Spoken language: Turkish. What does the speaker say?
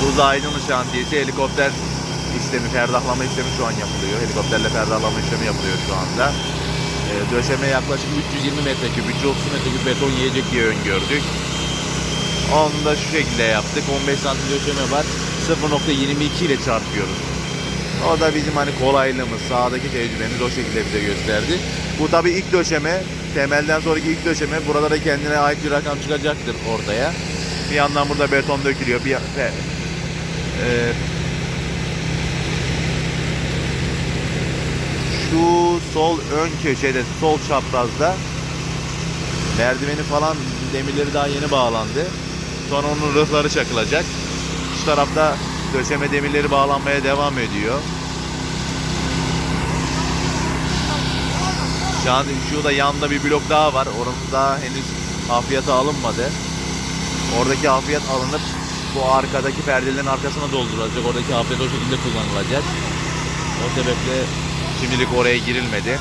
Tuzla Aydınlı şantiyesi helikopter işlemi, ferdahlama işlemi şu an yapılıyor. Helikopterle ferdahlama işlemi yapılıyor şu anda. Ee, döşeme yaklaşık 320 metreküp, 330 metreküp beton yiyecek diye öngördük. Onu da şu şekilde yaptık. 15 santim döşeme var. 0.22 ile çarpıyoruz. O da bizim hani kolaylığımız, sahadaki tecrübemiz o şekilde bize gösterdi. Bu tabii ilk döşeme, temelden sonraki ilk döşeme. Burada da kendine ait bir rakam çıkacaktır ortaya. Bir yandan burada beton dökülüyor. Bir, e, şu sol ön köşede, sol çaprazda merdiveni falan demirleri daha yeni bağlandı. Sonra onun rıhları çakılacak. Şu tarafta döşeme demirleri bağlanmaya devam ediyor. Şu an şurada yanında bir blok daha var. Oranın daha henüz hafriyata alınmadı. Oradaki hafriyat alınıp bu arkadaki perdelerin arkasına doldurulacak. Oradaki hafriyat o şekilde kullanılacak. O sebeple şimdilik oraya girilmedi.